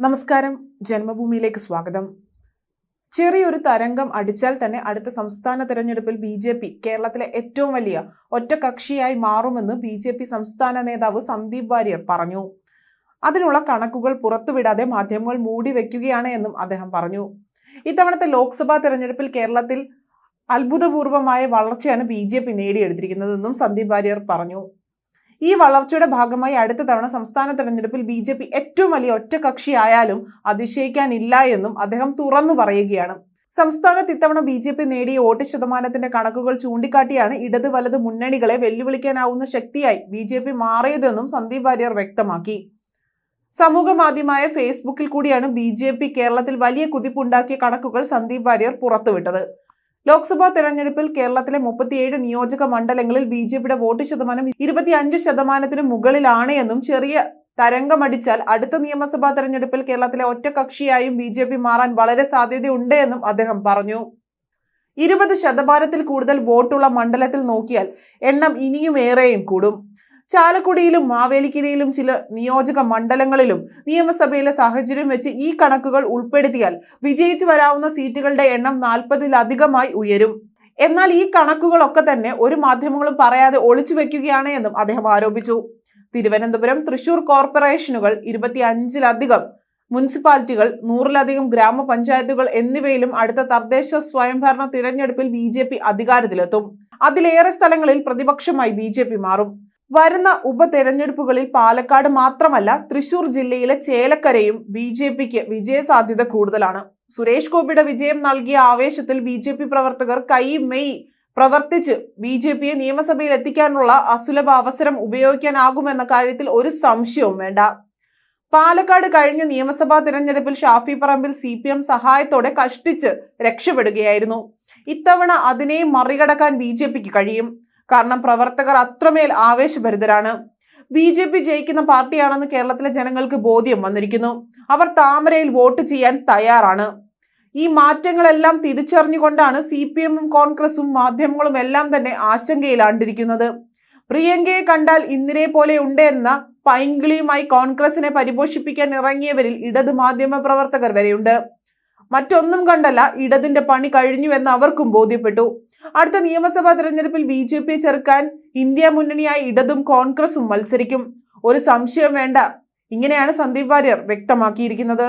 നമസ്കാരം. ജന്മഭൂമിയിലേക്ക് സ്വാഗതം. ചെറിയൊരു തരംഗം അടിച്ചാൽ തന്നെ അടുത്ത സംസ്ഥാന തെരഞ്ഞെടുപ്പിൽ ബി ജെ പി കേരളത്തിലെ ഏറ്റവും വലിയ ഒറ്റകക്ഷിയായി മാറുമെന്ന് ബി ജെ പി സംസ്ഥാന നേതാവ് സന്ദീപ് വാര്യർ പറഞ്ഞു. അതിനുള്ള കണക്കുകൾ പുറത്തുവിടാതെ മാധ്യമങ്ങൾ മൂടി വയ്ക്കുകയാണ് എന്നും അദ്ദേഹം പറഞ്ഞു. ഇത്തവണത്തെ ലോക്സഭാ തെരഞ്ഞെടുപ്പിൽ കേരളത്തിൽ അത്ഭുതപൂർവമായ വളർച്ചയാണ് ബി ജെ പി നേടിയെടുത്തിരിക്കുന്നതെന്നും സന്ദീപ് വാര്യർ പറഞ്ഞു. ഈ വളർച്ചയുടെ ഭാഗമായി അടുത്ത തവണ സംസ്ഥാന തെരഞ്ഞെടുപ്പിൽ ബി ജെ പി ഏറ്റവും വലിയ ഒറ്റകക്ഷിയായാലും അതിശയിക്കാനില്ല എന്നും അദ്ദേഹം തുറന്നു പറയുകയാണ്. സംസ്ഥാനത്ത് ഇത്തവണ ബി ജെ പി നേടിയ വോട്ട് ശതമാനത്തിന്റെ കണക്കുകൾ ചൂണ്ടിക്കാട്ടിയാണ് ഇടത് വലത് മുന്നണികളെ വെല്ലുവിളിക്കാനാവുന്ന ശക്തിയായി ബി ജെ പി മാറിയതെന്നും സന്ദീപ് വാര്യർ വ്യക്തമാക്കി. സമൂഹ മാധ്യമമായ ഫേസ്ബുക്കിൽ കൂടിയാണ് ബി ജെ പി കേരളത്തിൽ വലിയ കുതിപ്പുണ്ടാക്കിയ കണക്കുകൾ സന്ദീപ് വാര്യർ പുറത്തുവിട്ടത്. ലോക്സഭാ തെരഞ്ഞെടുപ്പിൽ കേരളത്തിലെ മുപ്പത്തിയേഴ് നിയോജക മണ്ഡലങ്ങളിൽ ബി ജെ പിയുടെ വോട്ട് ശതമാനം ഇരുപത്തിയഞ്ച് ശതമാനത്തിന് മുകളിലാണ് എന്നും ചെറിയ തരംഗമടിച്ചാൽ അടുത്ത നിയമസഭാ തെരഞ്ഞെടുപ്പിൽ കേരളത്തിലെ ഒറ്റകക്ഷിയായും ബി ജെ പി മാറാൻ വളരെ സാധ്യതയുണ്ട് എന്നും അദ്ദേഹം പറഞ്ഞു. ഇരുപത് ശതമാനത്തിൽ കൂടുതൽ വോട്ടുള്ള മണ്ഡലത്തിൽ നോക്കിയാൽ എണ്ണം ഇനിയും ഏറെയും കൂടും. ചാലക്കുടിയിലും മാവേലിക്കരയിലും ചില നിയോജക മണ്ഡലങ്ങളിലും നിയമസഭയിലെ സാഹചര്യം വെച്ച് ഈ കണക്കുകൾ ഉൾപ്പെടുത്തിയാൽ വിജയിച്ചു വരാവുന്ന സീറ്റുകളുടെ എണ്ണം നാൽപ്പതിലധികമായി ഉയരും. എന്നാൽ ഈ കണക്കുകളൊക്കെ തന്നെ ഒരു മാധ്യമങ്ങളും പറയാതെ ഒളിച്ചു വെക്കുകയാണ് എന്നും അദ്ദേഹം ആരോപിച്ചു. തിരുവനന്തപുരം തൃശൂർ കോർപ്പറേഷനുകൾ ഇരുപത്തിയഞ്ചിലധികം മുനിസിപ്പാലിറ്റികൾ നൂറിലധികം ഗ്രാമപഞ്ചായത്തുകൾ എന്നിവയിലും അടുത്ത തദ്ദേശ സ്വയംഭരണ തിരഞ്ഞെടുപ്പിൽ ബി ജെ പി അധികാരത്തിലെത്തും. അതിലേറെ സ്ഥലങ്ങളിൽ പ്രതിപക്ഷമായി ബി മാറും. വരുന്ന ഉപതെരഞ്ഞെടുപ്പുകളിൽ പാലക്കാട് മാത്രമല്ല തൃശൂർ ജില്ലയിലെ ചേലക്കരയും ബി ജെ പിക്ക് വിജയസാധ്യത കൂടുതലാണ്. സുരേഷ് ഗോപിയുടെ വിജയം നൽകിയ ആവേശത്തിൽ ബി ജെ പി പ്രവർത്തകർ കൈ മെയ് പ്രവർത്തിച്ച് ബി ജെ പിയെ നിയമസഭയിൽ എത്തിക്കാനുള്ള അസുലഭ അവസരം ഉപയോഗിക്കാനാകുമെന്ന കാര്യത്തിൽ ഒരു സംശയവും വേണ്ട. പാലക്കാട് കഴിഞ്ഞ നിയമസഭാ തിരഞ്ഞെടുപ്പിൽ Shafi Parambil C P M സഹായത്തോടെ കഷ്ടിച്ച് രക്ഷപ്പെടുകയായിരുന്നു. ഇത്തവണ അതിനെ മറികടക്കാൻ ബി ജെ പിക്ക് കഴിയും. കാരണം പ്രവർത്തകർ അത്രമേൽ ആവേശഭരിതരാണ്. ബി ജെ പി ജയിക്കുന്ന പാർട്ടിയാണെന്ന് കേരളത്തിലെ ജനങ്ങൾക്ക് ബോധ്യം വന്നിരിക്കുന്നു. അവർ താമരയിൽ വോട്ട് ചെയ്യാൻ തയ്യാറാണ്. ഈ മാറ്റങ്ങളെല്ലാം തിരിച്ചറിഞ്ഞുകൊണ്ടാണ് സി പി എമ്മും കോൺഗ്രസും മാധ്യമങ്ങളും എല്ലാം തന്നെ ആശങ്കയിലാണ്ടിരിക്കുന്നത്. പ്രിയങ്കയെ കണ്ടാൽ ഇന്ദിരെ പോലെ ഉണ്ട് എന്ന പൈങ്കിളിയുമായി കോൺഗ്രസിനെ പരിപോഷിപ്പിക്കാൻ ഇറങ്ങിയവരിൽ ഇടത് മാധ്യമ പ്രവർത്തകർ വരെയുണ്ട്. മറ്റൊന്നും കണ്ടല്ല ഇടതിന്റെ പണി കഴിഞ്ഞുവെന്ന് അവർക്കും ബോധ്യപ്പെട്ടു. അടുത്ത നിയമസഭാ തെരഞ്ഞെടുപ്പിൽ ബി ജെ പിയെ ചെറുക്കാൻ ഇന്ത്യ മുന്നണിയായി ഇടതും കോൺഗ്രസും മത്സരിക്കും. ഒരു സംശയം വേണ്ട. ഇങ്ങനെയാണ് സന്ദീപ് വാര്യർ വ്യക്തമാക്കിയിരിക്കുന്നത്.